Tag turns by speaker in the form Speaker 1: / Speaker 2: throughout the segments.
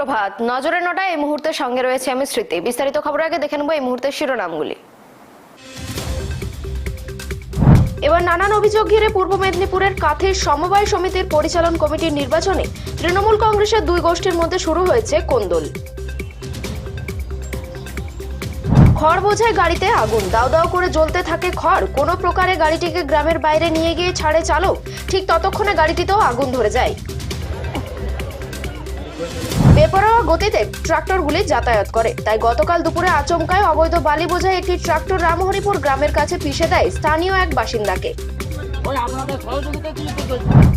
Speaker 1: সুপ্রভাত। নজরের নটায় এই মুহূর্তে সঙ্গে রয়েছে আমি স্মৃতি। বিস্তারিত খবর আগে দেখে নেব এই মুহূর্তের শিরোনামগুলি। এবার নানান অভিযোগ ঘিরে পূর্ব মেদিনীপুরের কাথের সমবায় সমিতির পরিচালন কমিটির নির্বাচনে তৃণমূল কংগ্রেসের দুই গোষ্ঠীর মধ্যে শুরু হয়েছে কোন্দল। খড় বোঝায় গাড়িতে আগুন। দাও দাও করে জ্বলতে থাকে খড়। কোনো প্রকারে গাড়িটিকে গ্রামের বাইরে নিয়ে গিয়ে ছাড়ে চালক। ঠিক ততক্ষণে গাড়িটিতেও আগুন ধরে যায়। বেপরোয়া গতিতে ট্রাক্টরগুলি যাতায়াত করে। তাই গতকাল দুপুরে আচমকায় অবৈধ বালি বোঝায় একটি ট্রাক্টর রামহরিপুর গ্রামের কাছে পিষে দেয় স্থানীয় এক বাসিন্দাকে।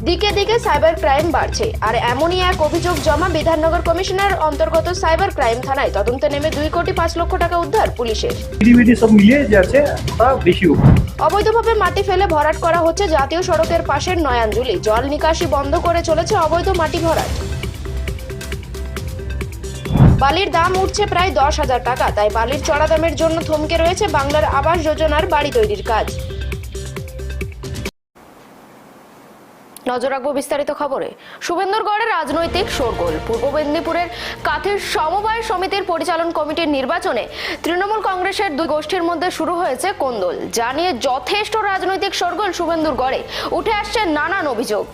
Speaker 1: দিকে দিকে সাইবার ক্রাইম বাড়ছে আর এমনই এক অভিযোগ জমা বিধাননগর কমিশনার অন্তর্গত সাইবার ক্রাইম থানায়। তদন্তে নেমে দুই কোটি পাঁচ লক্ষ টাকা উদ্ধার পুলিশের।
Speaker 2: সব মিলিয়ে যে বেশি
Speaker 1: অবৈধভাবে মাটি ফেলে ভরাট করা হচ্ছে জাতীয় সড়কের পাশের নয়াঞ্জলি। জল নিকাশি বন্ধ করে চলেছে অবৈধ মাটি ভরাট। বালির দাম উঠছে প্রায় দশ হাজার টাকা, তাই বালির চড়া দামের জন্য থমকে রয়েছে বাংলার আবাস যোজনার বাড়ি তৈরির কাজ। নজর রাখব বিস্তারিত খবরে। শুভেন্দুরগড়ের রাজনৈতিক শোরগোল, পূর্ব মেদিনীপুরের কাথের সমবায় সমিতির পরিচালন কমিটির নির্বাচনে তৃণমূল কংগ্রেসের দুই গোষ্ঠীর মধ্যে শুরু হয়েছে কোন্দল। যা নিয়ে যথেষ্ট রাজনৈতিক শোরগোল শুভেন্দুরগড়ে, উঠে আসছে নানান অভিযোগ।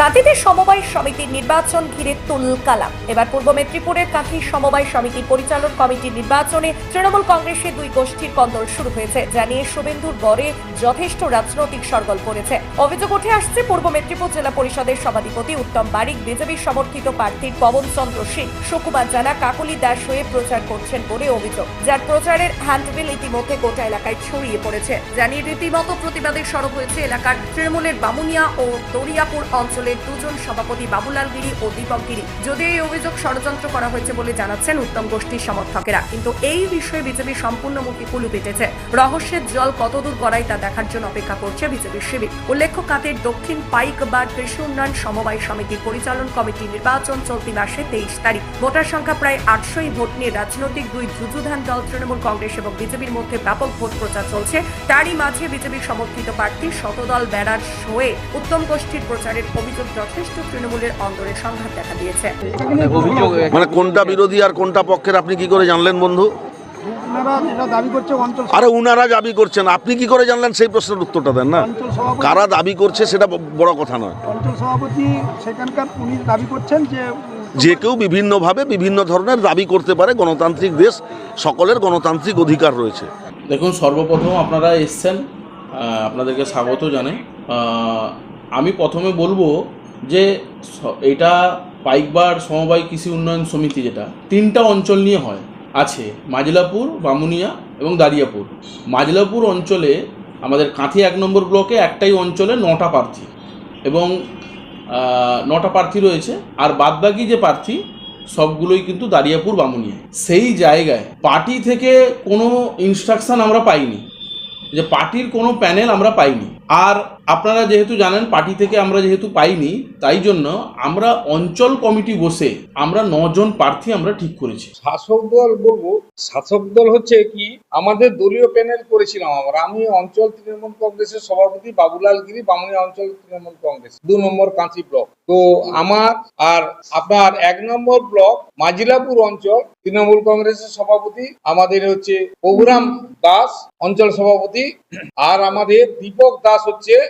Speaker 3: কাঁথিতে সমবায় সমিতির নির্বাচন ঘিরে তুলকালাম এবার পূর্ব মেদিনীপুরের কাঁথি সমবায় সমিতির পরিচালন কমিটির নির্বাচনে তৃণমূল কংগ্রেসের দুই গোষ্ঠীর কন্দল শুরু হয়েছে, যা নিয়ে শুভেন্দুর গড়ে যথেষ্ট রাজনৈতিক সরগল পড়েছে। অভিযোগ উঠে আসছে, পূর্ব মেদিনীপুর জেলা পরিষদের সভাধিপতি উত্তম বারিক, বিজেপি সমর্থিত প্রার্থী পবন চন্দ্র সিং, সুকুমার জানা, কাকলি দাস হয়ে প্রচার করছেন বলে অভিযোগ, যার প্রচারের হ্যান্ডবিল ইতিমধ্যে গোটা এলাকায় ছড়িয়ে পড়েছে। জানিয়ে রীতিমতো প্রতিবাদের সরব হয়েছে এলাকার তৃণমূলের বামুনিয়া ও দরিয়াপুর অঞ্চলের দুজন সভাপতি বাবুলাল গিরি ও দীপক গিরি। যদিও এই অভিযোগ ষড়যন্ত্র করা হয়েছে বলে জানাচ্ছেন উত্তম গোষ্ঠীর সমর্থকেরা। কিন্তু এই বিষয়ে বিজেপি সম্পূর্ণ মুখে কুলু পেটেছে। রহস্যের জল কতদূর গড়ায় তা দেখার জন্য অপেক্ষা করছে বিজেপির শিবির। উল্লেখ্য কাতের দক্ষিণ পাইক বা কৃষি উন্নয়ন সমবায় সমিতির পরিচালন কমিটির নির্বাচন চলতি মাসে তেইশ তারিখ। ভোটার সংখ্যা প্রায় আটশোই ভোট নিয়ে রাজনৈতিক দুই যুযুধান দল তৃণমূল কংগ্রেস এবং বিজেপির মধ্যে ব্যাপক ভোট প্রচার চলছে। তারই মাঝে বিজেপির সমর্থিত প্রার্থী শতদল বেড়ার হয়ে উত্তম গোষ্ঠীর প্রচারের অভিযোগ যথেষ্ট তৃণমূলের অন্তরে সংঘাত দেখা দিয়েছে।
Speaker 4: মানে কোনটা বিরোধী আর কোনটা পক্ষের আপনি কি করে জানলেন বন্ধু? আরে উনারা দাবি করছেন আপনি কি করে জানলেন সেই প্রশ্নের উত্তরটা দেন না? কারা দাবি করছে সেটা বড় কথা নয়।
Speaker 2: অঞ্চল সভাপতি সেখানকার উনি দাবি করছেন যে
Speaker 4: যে কেউ বিভিন্নভাবে বিভিন্ন ধরনের দাবি করতে পারে গণতান্ত্রিক দেশ সকলের গণতান্ত্রিক অধিকার রয়েছে।
Speaker 5: দেখুন সর্বপ্রথম আপনারা এসছেন আপনাদেরকে স্বাগত জানাই। আমি প্রথমে বলব যে এটা পাইকবার সমবায় কৃষি উন্নয়ন সমিতি যেটা, তিনটা অঞ্চল নিয়ে হয়। আছে মাজলাপুর, বামুনিয়া এবং দারিয়াপুর। মাজলাপুর অঞ্চলে আমাদের কাঁথি এক নম্বর ব্লকে একটাই অঞ্চলে নটা প্রার্থী এবং নটা প্রার্থী রয়েছে। আর বাদবাকি যে প্রার্থী, সবগুলোই কিন্তু দারিয়াপুর বামুনিয়া সেই জায়গায় পার্টি থেকে কোনো ইনস্ট্রাকশন আমরা পাইনি। যে পার্টির কোনো প্যানেল আমরা পাইনি। আর আপনারা যেহেতু জানেন, পার্টি থেকে আমরা যেহেতু পাইনি, তাই জন্য আমরা অঞ্চল কমিটি বসে আমরা নজন প্রার্থী আমরা ঠিক করেছি।
Speaker 6: শাসক দল বলব, শাসক দল হচ্ছে কি, আমাদের দলীয় প্যানেল করেছিলাম আমরা। আমি অঞ্চল তৃণমূল কংগ্রেসের সভাপতি বাবুলাল গিরি বামুনিয়া অঞ্চল তৃণমূল কংগ্রেস, দু নম্বর কাঁচি ব্লক। তো আমার আর আপনার এক নম্বর ব্লক, মাজিলাপুর অঞ্চল তৃণমূল কংগ্রেসের সভাপতি, আমাদের হচ্ছে প্রভুরাম দাস অঞ্চল সভাপতি, আর আমাদের দীপক দাস হচ্ছে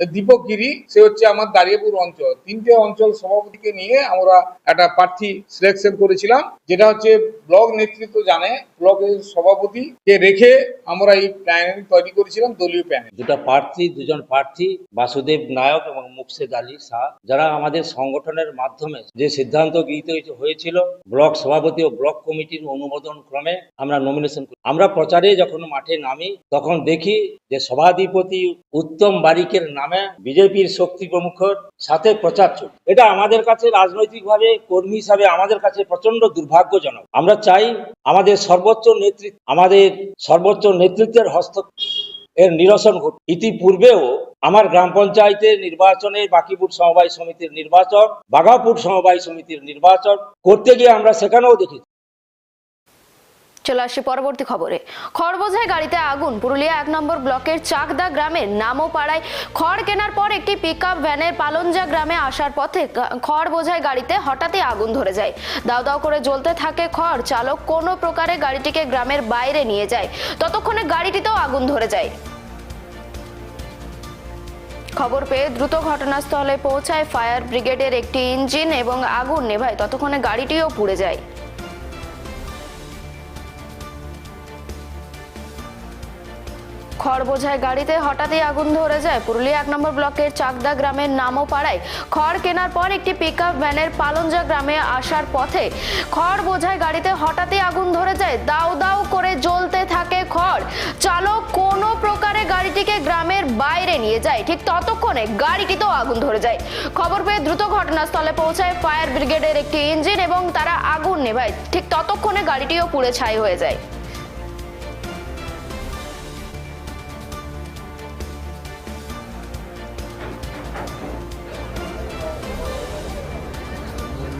Speaker 6: দীপক গিরি সে হচ্ছে আমার দাঁড়িয়েপুর অঞ্চল। তিনটে অঞ্চল সভাপতিকে নিয়ে আমরা একটা প্রার্থী সিলেকশন করেছিলাম, যেটা হচ্ছে ব্লক নেতৃত্ব জানে, ব্লকের সভাপতিকে রেখে আমরা এই প্যানেল তৈরি করেছিলাম, দলীয় প্যানেল।
Speaker 7: দুটো প্রার্থী, দুজন প্রার্থী, বাসুদেব নায়ক এবং মুকসেদ আলী শাহ, যারা আমাদের সংগঠনের মাধ্যমে যে সিদ্ধান্ত গৃহীত হয়েছিল, ব্লক সভাপতি ও ব্লক কমিটির অনুমোদন ক্রমে আমরা নমিনেশন করি। আমরা প্রচারে যখন মাঠে নামি, তখন দেখি যে সভাধিপতি উত্তম বারিকের নামে বিজেপির শক্তি প্রমুখের সাথে প্রচার চলছে। এটা আমাদের কাছে রাজনৈতিকভাবে, কর্মী হিসাবে আমাদের কাছে প্রচণ্ড দুর্ভাগ্যজনক। আমরা চাই আমাদের সর্বোচ্চ নেতৃত্ব আমাদের সর্বোচ্চ নেতৃত্বের হস্ত এর নিরসন ঘট ইতিপূর্বেও আমার গ্রাম পঞ্চায়েতের নির্বাচনে বাকিপুর সমবায় সমিতির নির্বাচন, বাঘাপুর সমবায় সমিতির নির্বাচন করতে গিয়ে আমরা সেখানেও দেখেছি।
Speaker 1: চলে আসি পরবর্তী খবরে। খড় বোঝাই গাড়িতে আগুন। পুরুলিয়া এক নম্বর ব্লকের চাকদা গ্রামের নামোপাড়ায় খড় কেনার পর একটি পিকআপ ভ্যানের পালনজা গ্রামে আসার পথে খড় বোঝাই গাড়িতে হঠাৎই আগুন ধরে যায়। দাও দাও করে জ্বলতে থাকে খড়। চালক কোনো প্রকারে গাড়িটিকে গ্রামের বাইরে নিয়ে যায়। ততক্ষণে গাড়িটিতেও আগুন ধরে যায়। খবর পেয়ে দ্রুত ঘটনাস্থলে পৌঁছায় ফায়ার ব্রিগেডের একটি ইঞ্জিন এবং আগুন নেভায়। ততক্ষণে গাড়িটিও পুড়ে যায়। খড় বোঝায় গাড়িতে হঠাৎই আগুন ধরে যায়। পুরুলিয়া এক নম্বর ব্লকের চাকদা গ্রামের নামও পাড়ায় খড় কেনার পর একটি পিকআপ ভ্যানের পালনজা গ্রামে আসার পথে খড় বোঝায় গাড়িতে হঠাৎই আগুন ধরে যায়। দাউ দাউ করে জ্বলতে থাকে খড়। চালক কোনো প্রকারে গাড়িটিকে গ্রামের বাইরে নিয়ে যায়। ঠিক ততক্ষণে গাড়িটিতেও আগুন ধরে যায়। খবর পেয়ে দ্রুত ঘটনাস্থলে পৌঁছায় ফায়ার ব্রিগেডের একটি ইঞ্জিন এবং তারা আগুন নেভায়। ঠিক ততক্ষণে গাড়িটিও পুড়ে ছাই হয়ে যায়।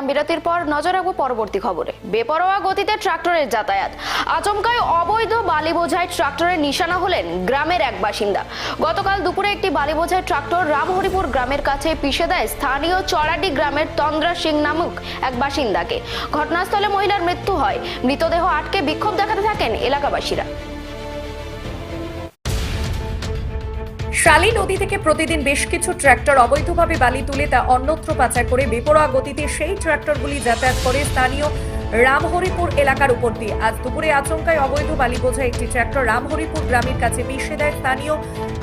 Speaker 1: এলাম বিরতির পর নজর রাখব পরবর্তী খবরে। বেপরোয়া গতিতে ট্রাক্টরের যাতায়াত। আচমকায় অবৈধ বালি বোঝাই ট্রাক্টরের নিশানা হলেন গ্রামের এক বাসিন্দা। গতকাল দুপুরে একটি বালি বোঝাই ট্রাক্টর রামহরিপুর গ্রামের কাছে পিষে দেয় স্থানীয় চড়াডি গ্রামের তন্দ্রা সিং নামক এক বাসিন্দাকে। ঘটনাস্থলে মহিলার মৃত্যু হয়। মৃতদেহ আটকে বিক্ষোভ দেখাতে থাকেন এলাকাবাসীরা।
Speaker 3: শালী নদী থেকে প্রতিদিন বেশ কিছু ট্র্যাক্টর অবৈধভাবে বালি তুলে তা অন্যত্র পাচার করে বেপরোয়া গতিতে সেই ট্র্যাক্টরগুলি যাতায়াত করে স্থানীয় রামহরিপুর এলাকার উপর দিয়ে। আজ দুপুরে আচমকায় অবৈধ বালি বোঝা একটি ট্রাক্টর রামহরিপুর গ্রামের কাছে মিশে দেয় স্থানীয়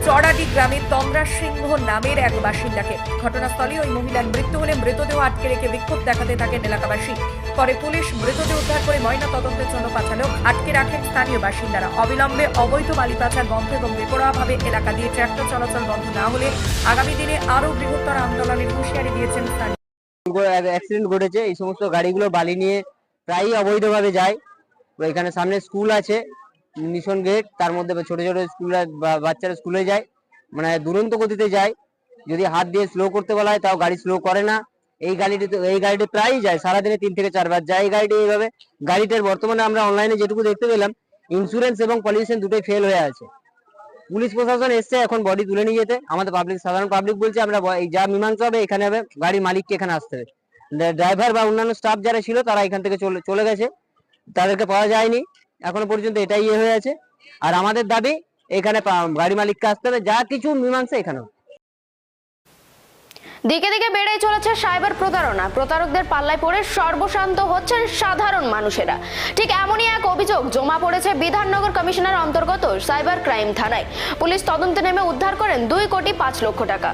Speaker 3: চড়াডি গ্রামের তন্দ্রা সিংহ নামের এক বাসিন্দাকে। ঘটনাস্থলে ওই মহিলার মৃত্যু হলে মৃতদেহ আটকে রেখে বিক্ষোভ দেখাতে থাকেন এলাকাবাসী। পরে পুলিশ মৃতদেহ উদ্ধার করে ময়না তদন্তের জন্য পাঠালেও আটকে রাখেন স্থানীয় বাসিন্দারা। অবিলম্বে অবৈধ বালি পাচার বন্ধ এবং বেপরোয়াভাবে এলাকা দিয়ে ট্রাক্টর চলাচল বন্ধ না হলে আগামী দিনে আরও বৃহত্তর আন্দোলনের হুঁশিয়ারি দিয়েছেন স্থানীয়
Speaker 8: অ্যাক্সিডেন্ট ঘটেছে, এই সমস্ত গাড়িগুলো বালি নিয়ে প্রায়ই অবৈধভাবে যায়। এখানে সামনে স্কুল আছে, মিশন গেট, তার মধ্যে ছোট ছোট স্কুল বাচ্চারা স্কুলে যায় মানে দুরন্ত গতিতে যায়। যদি হাত দিয়ে স্লো করতে বলা হয়, তাও গাড়ি স্লো করে না। এই গাড়িটি এই গাড়িটি প্রায়ই যায়, সারাদিনে তিন থেকে চারবার যায় এই গাড়িটি এইভাবে। গাড়িটার বর্তমানে আমরা অনলাইনে যেটুকু দেখতে পেলাম ইন্স্যুরেন্স এবং পলিউশন দুটোই ফেল হয়ে আছে। পুলিশ প্রশাসন এসছে এখন বডি তুলে নিয়ে যেতে। আমাদের পাবলিক সাধারণ পাবলিক বলছে, আমরা যা মীমাংসা হবে, এখানে হবে গাড়ি মালিককে এখানে আসতে হবে। ড্রাইভার বা অন্যান্য স্টাফ যারা ছিল, তারা এখান থেকে চলে চলে গেছে। তাদেরকে পাওয়া যায়নি। এখনও পর্যন্ত এটাই ইয়ে হয়ে আছে। আর আমাদের দাবি, এখানে গাড়ি মালিককে আসতে হবে। যা কিছু মীমাংসা এখানে হবে।
Speaker 1: দিকে দিকে বেড়েই চলেছে সাইবার প্রতারণা। প্রতারকদের পাল্লায় পড়ে সর্বশান্ত হচ্ছেন সাধারণ মানুষেরা। ঠিক এমনই এক অভিযোগ জমা পড়েছে বিধাননগর কমিশনার অন্তর্গত সাইবার ক্রাইম থানায়। পুলিশ তদন্তে নেমে উদ্ধার করেন দুই কোটি পাঁচ লক্ষ টাকা।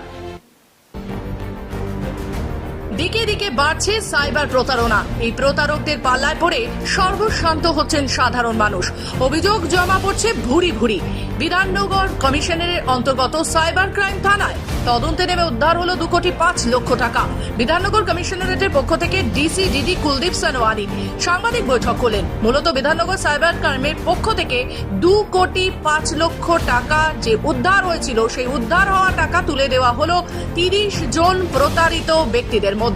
Speaker 9: দিকে দিকে বাড়ছে সাইবার প্রতারণা। এই প্রতারকদের পাল্লায় পড়ে সর্বশান্ত হচ্ছেন সাধারণ মানুষ। অভিযোগ জমা পড়ছে ভুরি ভুরি। বিধাননগর কমিশনারের অন্তর্গত সাইবার ক্রাইম থানায় তদন্তে নেমে উদ্ধার হলো দু কোটি পাঁচ লক্ষ টাকা। বিধাননগর কমিশনারেটের পক্ষ থেকে ডিসি ডিডি কুলদীপ সানোয়ানি সাংবাদিক বৈঠক করলেন। মূলত বিধাননগর সাইবার ক্রাইমের পক্ষ থেকে দু কোটি পাঁচ লক্ষ টাকা যে উদ্ধার হয়েছিল, সেই উদ্ধার হওয়া টাকা তুলে দেওয়া হলো তিরিশ জন প্রতারিত ব্যক্তিদের মধ্যে।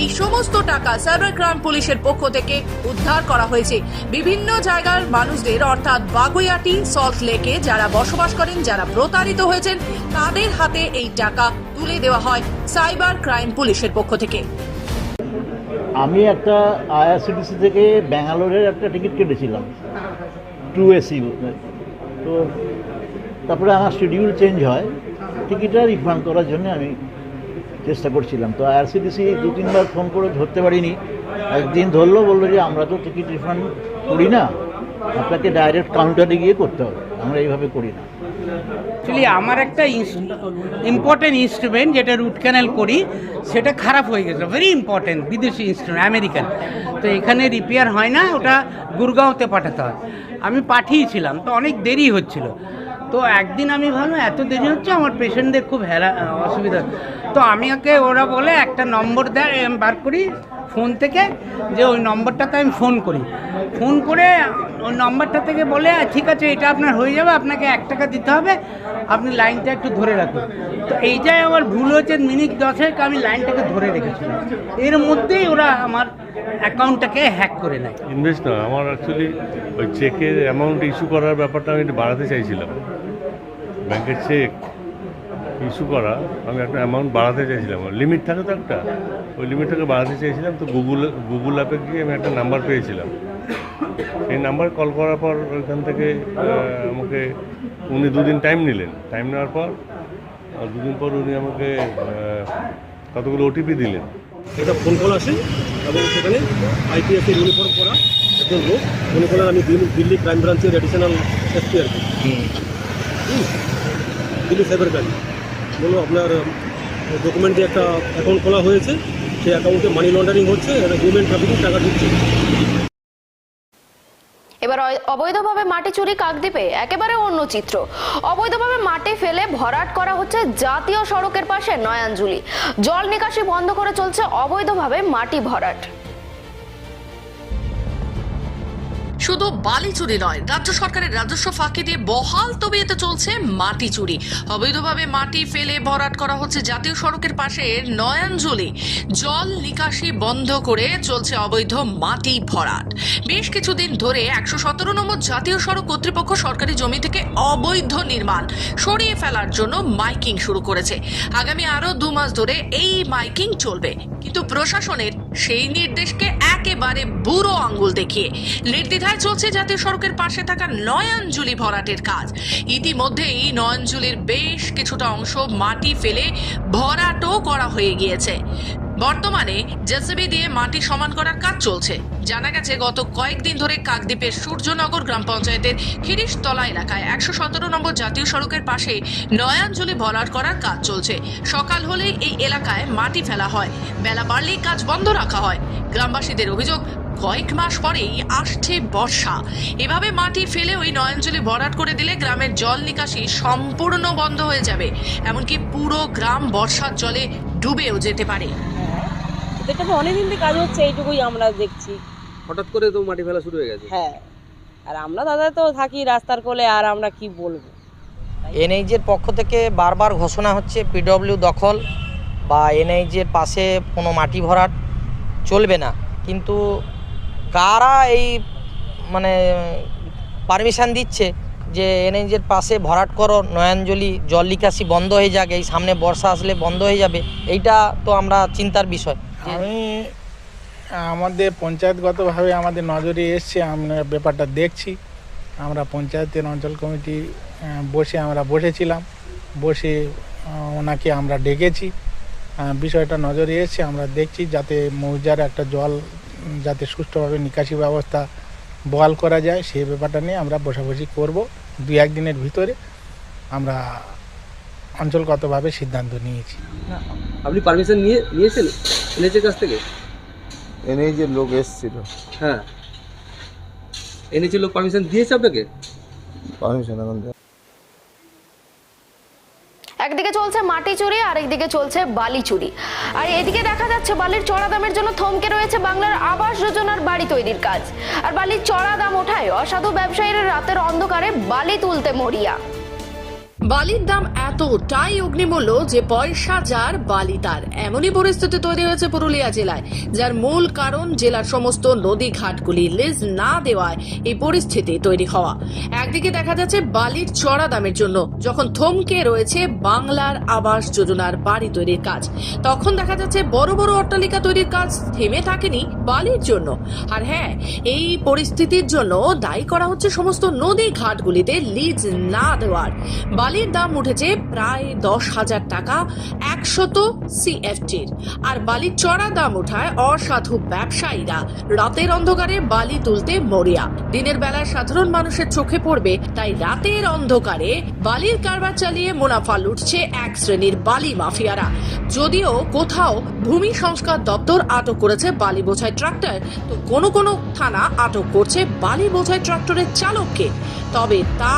Speaker 9: এই সমস্ত টাকা সাইবার ক্রাইম পুলিশের পক্ষ থেকে উদ্ধার করা হয়েছে। বিভিন্ন জায়গার মানুষদের, অর্থাৎ বাগুইয়াটি সল্ট লেকে যারা বসবাস করেন, যারা প্রতারিত হয়েছেন, তাদের হাতে এই টাকা তুলে দেওয়া হয় সাইবার ক্রাইম পুলিশের পক্ষ থেকে।
Speaker 10: আমি একটা আইআরসিটিসি থেকে ব্যাঙ্গালোরের একটা টিকিট কেটেছিলাম। টু এসি তো তারপরে আমার শিডিউল চেঞ্জ হয়। টিকিটটা রিফান্ড করার জন্য আমি চেষ্টা করছিলাম। তো আইআরসিটিসি দু তিনবার ফোন করে ধরতে পারিনি। একদিন ধরলো, বলল যে, আমরা তো টিকিট রিফান্ড করি না। আপনাকে ডাইরেক্ট কাউন্টারে গিয়ে করতে হবে। আমরা এইভাবে করি না।
Speaker 11: অ্যাকচুয়ালি আমার একটা ইম্পর্টেন্ট ইনস্ট্রুমেন্ট যেটা রুট ক্যানেল করি, সেটা খারাপ হয়ে গেছে। ভেরি ইম্পর্টেন্ট বিদেশি ইনস্ট্রুমেন্ট আমেরিকান তো এখানে রিপেয়ার হয় না, ওটা গুরগাঁওতে পাঠাতে হয়। আমি পাঠিয়েছিলাম, তো অনেক দেরি হচ্ছিল। তো একদিন আমি ভাবলাম, এত দেরি হচ্ছে, আমার পেশেন্টদের খুব হেরা অসুবিধা। তো আমি ওকে ওরা বলে একটা নম্বর দেয় বার করি ফোন থেকে, যে ওই নম্বরটাতে আমি ফোন করি। ফোন করে ওই নম্বরটা থেকে বলে, ঠিক আছে, এটা আপনার হয়ে যাবে, আপনাকে এক টাকা দিতে হবে, আপনি লাইনটা একটু ধরে রাখুন। তো এইটাই আমার ভুল হয়েছে মিনিট দশেক, আমি লাইনটাকে ধরে রেখেছিলাম। এর মধ্যেই ওরা আমার অ্যাকাউন্টটাকে হ্যাক করে নেয়।
Speaker 12: ইনভেস্ট না, আমার অ্যাকচুয়ালি ওই চেকের অ্যামাউন্ট ইস্যু করার ব্যাপারটা আমি একটু বাড়াতে চাইছিলাম। ব্যাংকের চেক ইস্যু করা আমি একটা অ্যামাউন্ট বাড়াতে চাইছিলাম লিমিট থাকে তো একটা। ওই লিমিটটাকে বাড়াতে চাইছিলাম তো গুগল গুগল অ্যাপে গিয়ে আমি একটা নাম্বার পেয়েছিলাম। সেই নাম্বার কল করার পর ওইখান থেকে আমাকে উনি দুদিন টাইম নিলেন। টাইম নেওয়ার পর আর দুদিন পর উনি আমাকে কতগুলো ওটিপি দিলেন।
Speaker 13: একটা ফোন কল আসে এবং সেখানে আইপিএস এর ইউনিফর্ম পরা একজন লোক মনে করেন আমি দিল্লি দিল্লি ক্রাইম ব্রাঞ্চের অ্যাডিশনাল এসপি আর কি। হুম। দিল্লি সাইবার ক্রাইম বলো আপনার ডকুমেন্ট দিয়ে একটা অ্যাকাউন্ট খোলা হয়েছে। সেই অ্যাকাউন্টে মানি লন্ডারিং হচ্ছে হিউম্যান ট্রাফিকিং টাকা ঢুকছে।
Speaker 1: এবার অবৈধভাবে মাটি চুরি কাকদ্বীপে একেবারে অন্য চিত্র। অবৈধভাবে মাটি ফেলে ভরাট করা হচ্ছে জাতীয় সড়কের পাশে নয়াঞ্জুলি। জল নিকাশি বন্ধ করে চলছে অবৈধভাবে মাটি ভরাট।
Speaker 9: শুধু বালি চুরি নয়, রাজ্য সরকারের রাজস্ব ফাঁকি দিয়ে বহাল তবিয়েতে চলছে মাটি চুরি। অবৈধভাবে মাটি ফেলে ভরাট করা হচ্ছে জাতীয় সড়কের পাশে নয়াঞ্জলি। জল নিকাশি বন্ধ করে চলছে অবৈধ মাটি ভরাট। বেশ কিছুদিন ধরে একশো সতেরো নম্বর জাতীয় সড়ক কর্তৃপক্ষ সরকারি জমি থেকে অবৈধ নির্মাণ সরিয়ে ফেলার জন্য মাইকিং শুরু করেছে। আগামী আরও দু মাস ধরে এই মাইকিং চলবে। কিন্তু প্রশাসনের সেই নির্দেশকে একেবারে বুড়ো আঙ্গুল দেখিয়ে, নির্দ্বিধায় চলছে জাতীয় সড়কের পাশে থাকা নয়াঞ্জলি ভরাটের কাজ। ইতিমধ্যেই নয়াঞ্জলির বেশ কিছুটা অংশ মাটি ফেলে ভরাটও করা হয়ে গিয়েছে। বর্তমানে জেসিবি দিয়ে মাটি সমান করার কাজ চলছে। জানা গেছে, গত কয়েকদিন ধরে কাকদ্বীপের সূর্যনগর গ্রাম পঞ্চায়েতের খিরিশতলা এলাকায় একশো সতেরো নম্বর জাতীয় সড়কের পাশে নয়াঞ্জলি ভরাট করার কাজ চলছে। সকাল হলেই এই এলাকায় মাটি ফেলা হয়। বেলা বাড়লেই কাজ বন্ধ রাখা হয়। গ্রামবাসীদের অভিযোগ কয়েক মাস পরেই আসছে বর্ষা। এভাবে মাটি ফেলে ওই নয়াঞ্জলি ভরাট করে দিলে গ্রামের জল নিকাশি সম্পূর্ণ বন্ধ হয়ে যাবে। এমনকি পুরো গ্রাম বর্ষার জলে ডুবেও যেতে পারে।
Speaker 14: এটা তো অনেকদিন থেকে কাজ হচ্ছে এইটুকুই আমরা দেখছি।
Speaker 13: হঠাৎ করে তো মাটি ফেলা শুরু হয়ে গেছে।
Speaker 14: হ্যাঁ। আর আমরা দাদা তো থাকি রাস্তার কোলে আর আমরা কি বলব?
Speaker 8: এনএইচের পক্ষ থেকে বারবার ঘোষণা হচ্ছে পিডব্লিউ দখল বা এনএইচের পাশে কোনো মাটি ভরাট চলবে না। কিন্তু কারা এই মানে পারমিশন দিচ্ছে যে এনএইচের পাশে ভরাট করো, নয়াঞ্জলি জল নিকাশি বন্ধ হয়ে যাক, এই সামনে বর্ষা আসলে বন্ধ হয়ে যাবে, এইটা তো আমরা চিন্তার বিষয়।
Speaker 11: আমি আমাদের পঞ্চায়েতগতভাবে আমাদের নজরে এসছে, আমরা ব্যাপারটা দেখছি। আমরা পঞ্চায়েতের অঞ্চল কমিটি বসে আমরা বসেছিলাম, বসে ওনাকে আমরা ডেকেছি। বিষয়টা নজরে এসছে, আমরা দেখছি যাতে মৌজার একটা জল যাতে সুষ্ঠুভাবে নিকাশি ব্যবস্থা বহাল করা যায় সেই ব্যাপারটা নিয়ে আমরা বসাবসি করব। দু একদিনের ভিতরে আমরা অঞ্চলগতভাবে সিদ্ধান্ত নিয়েছি।
Speaker 13: আপনি পারমিশন নিয়ে নিয়েছেন এনএচের কাছ থেকে?
Speaker 15: এনএইচের লোক এসছিল।
Speaker 13: হ্যাঁ। এনএচের লোক পারমিশন দিয়েছে আপনাকে?
Speaker 15: পারমিশন এখন
Speaker 1: একদিকে চলছে মাটি চুরি আর একদিকে চলছে বালি চুরি। আর এদিকে দেখা যাচ্ছে বালির চড়া দামের জন্য থমকে রয়েছে বাংলার আবাস যোজনার বাড়ি তৈরির কাজ। আর বালির চড়া দাম ওঠায় অসাধু ব্যবসায়ীরা রাতের অন্ধকারে বালি তুলতে মরিয়া।
Speaker 9: বালির দাম এতটাই অগ্নিমূল্য যে পয়সা যার বালি তার। এমনই পরিস্থিতি তৈরি হয়েছে পুরুলিয়া জেলায়, যার মূল কারণ জেলার সমস্ত নদী ঘাটগুলি লিজ না দেওয়ায় এই পরিস্থিতি তৈরি হওয়া। একদিকে দেখা যাচ্ছে বালির চড়া দামের জন্য, যখন থমকে রয়েছে বাংলার আবাস যোজনার বাড়ি তৈরির কাজ। তখন দেখা যাচ্ছে বড় বড় অট্টালিকা তৈরির কাজ থেমে থাকেনি বালির জন্য। আর হ্যাঁ এই পরিস্থিতির জন্য দায়ী করা হচ্ছে সমস্ত নদী ঘাটগুলিতে লিজ না দেওয়ার। বালির দাম উঠেছে প্রায় দশ হাজার টাকা, একশত সিএফটির। আর বালির চড়া দাম ওঠায় অসাধু ব্যবসায়ীরা। রাতের অন্ধকারে বালি তুলতে মরিয়া। দিনের বেলায় সাধারণ মানুষের চোখে পড়বে, তাই রাতের অন্ধকারে বালির কারবার চালিয়ে মুনাফা লুটছে এক শ্রেণির বালি মাফিয়ারা। যদিও কোথাও ভূমি সংস্কার দপ্তর আটক করেছে বালি বোঝাই ট্রাক্টর, তো কোনো কোনো থানা আটক করছে বালি বোঝাই ট্রাক্টরের চালককে। তবে তা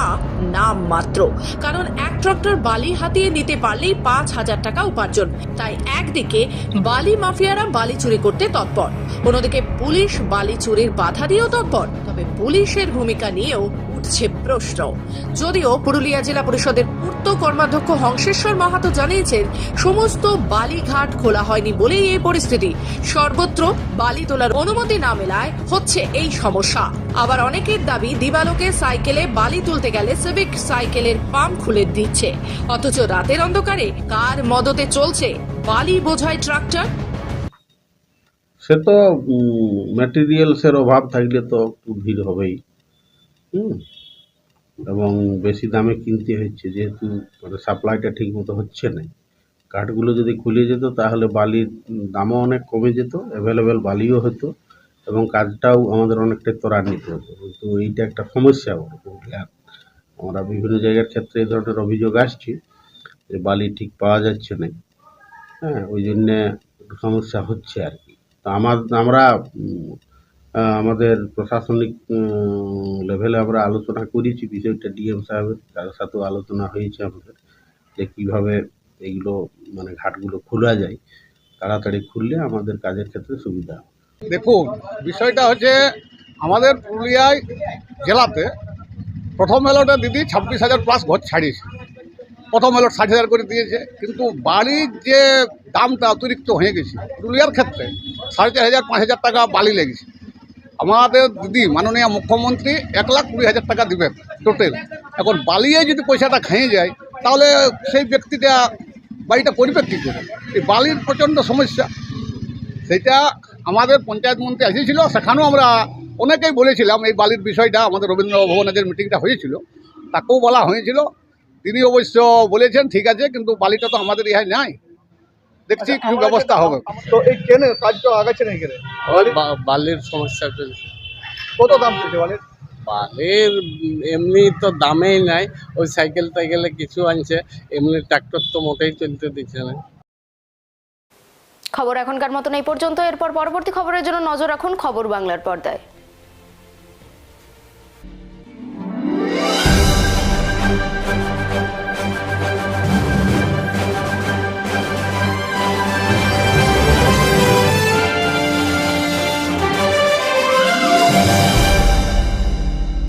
Speaker 9: নাম মাত্র কারণ এক ট্রাক্টর বালি হাতিয়ে নিতে পারলেই পাঁচ হাজার টাকা উপার্জন। তাই একদিকে বালি মাফিয়ারা বালি চুরি করতে তৎপর, অন্যদিকে পুলিশ বালি চুরির বাধা দিয়েও তৎপর। তবে পুলিশের ভূমিকা নিয়েও উঠছে প্রশ্ন। যদিও পুরুলিয়া জেলা পরিষদের পূর্ত কর্মাধ্যক্ষ হংসেশ্বর মাহাতো জানিয়েছেন, সমস্ত বালিঘাট খোলা হয়নি বলেই এই পরিস্থিতি। সর্বত্র বালি তোলার অনুমতি না মেলায় হচ্ছে এই সমস্যা। আবার অনেকের দাবি, দিবালোকে সাইকেলে বালি তুলতে গেলে সিভিক সাইকেলের পাম্প খুলে দিচ্ছে। অথচ রাতের অন্ধকারে কার মদতে চলছে বালি বোঝায় ট্রাক্টর?
Speaker 16: সে তো ম্যাটেরিয়ালসের অভাব থাকলে তো একটু ভিড় হবেই। হুম। এবং বেশি দামে কিনতে হচ্ছে, যেহেতু মানে সাপ্লাইটা ঠিক মতো হচ্ছে না। কাঠগুলো যদি খুলে যেত, তাহলে বালির দামও অনেক কমে যেত অ্যাভেলেবেল বালিও হতো, এবং কাজটাও আমাদের অনেকটা ত্বরান্বিত হতো। কিন্তু এইটা একটা সমস্যা, আমরা বিভিন্ন জায়গার ক্ষেত্রে এই ধরনের অভিযোগ আসছে যে বালি ঠিক পাওয়া যাচ্ছে না। হ্যাঁ ওই জন্যে সমস্যা হচ্ছে আর কি। তো আমার, আমরা আমাদের প্রশাসনিক লেভেলে আমরা আলোচনা করেছি বিষয়টা ডিএম সাহেবের তার সাথেও আলোচনা হয়েছে আমাদের, যে কীভাবে এইগুলো মানে ঘাটগুলো খোলা যায়, তাড়াতাড়ি খুললে আমাদের কাজের ক্ষেত্রে সুবিধা
Speaker 4: দেখুন, বিষয়টা হচ্ছে আমাদের পুরুলিয়ায় জেলাতে প্রথম এলোটা দিদি ছাব্বিশ হাজার প্লাস ঘর ছাড়িয়েছে। প্রথম এলোট ষাট হাজার করে দিয়েছে, কিন্তু বালির যে দামটা অতিরিক্ত হয়ে গেছে, পুরুলিয়ার ক্ষেত্রে সাড়ে চার হাজার, পাঁচ হাজার টাকা বালি লেগেছে। আমাদের দিদি, মাননীয় মুখ্যমন্ত্রী এক লাখ কুড়ি হাজার টাকা দিবেন টোটাল এখন বালিয়ে যদি পয়সাটা খেয়ে যায়, তাহলে সেই ব্যক্তিটা বাড়িটা করবে কী করে? এই বালির প্রচণ্ড সমস্যা। সেটা আমাদের পঞ্চায়েত মন্ত্রী এসেছিল, সেখানেও আমরা অনেকেই বলেছিলাম, এই বালির বিষয়টা আমাদের রবীন্দ্র ভবনের মিটিংটা হয়েছিল, তাকেও বলা হয়েছিল। তিনি অবশ্য বলেছেন, ঠিক আছে, কিন্তু বালিটা তো আমাদের ইহায় নাই। দেখছি কিছু ব্যবস্থা হবে।
Speaker 13: তো এই কেনে কাজটা আগাচ্ছে না কেনে
Speaker 17: বালির সমস্যা চলছে।
Speaker 13: কত দাম চলছে বালির?
Speaker 17: বালির এমনি তো দামেই নাই ওই সাইকেল টাইকেলে কিছু আনছে এমনি ট্রাক্টর তো মোটেই চলতে দিচ্ছে না।
Speaker 1: খবর এখনকার মতন এই পর্যন্ত এরপর পরবর্তী খবরের জন্য নজর রাখুন খবর বাংলার পর্দায়।